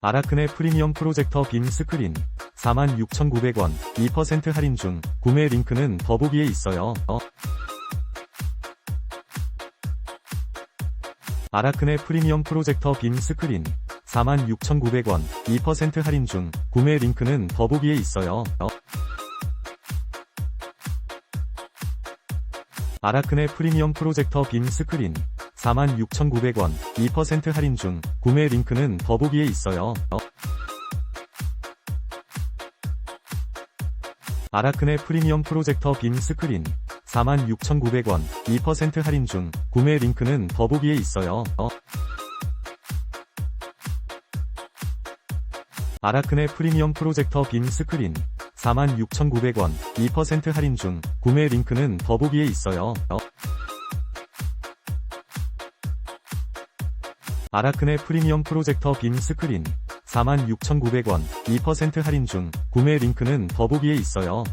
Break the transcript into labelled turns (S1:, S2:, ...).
S1: 아라크네 프리미엄 프로젝터 빔 스크린 46,900원 2% 할인 중 구매 링크는 더보기에 있어요. 어. 아라크네 프리미엄 프로젝터 빔 스크린 46,900원 2% 할인 중 구매 링크는 더보기에 있어요. 어. 아라크네 프리미엄 프로젝터 빔 스크린 46,900원 2% 할인 중 구매 링크는 더보기에 있어요. 어. 아라크네 프리미엄 프로젝터 빔 스크린 46,900원 2% 할인 중 구매 링크는 더보기에 있어요. 어. 아라크네 프리미엄 프로젝터 빔 스크린 46,900원 2% 할인 중 구매 링크는 더보기에 있어요. 어. 아라크네 프리미엄 프로젝터 빔 스크린 46,900원 2% 할인 중 구매 링크는 더보기에 있어요.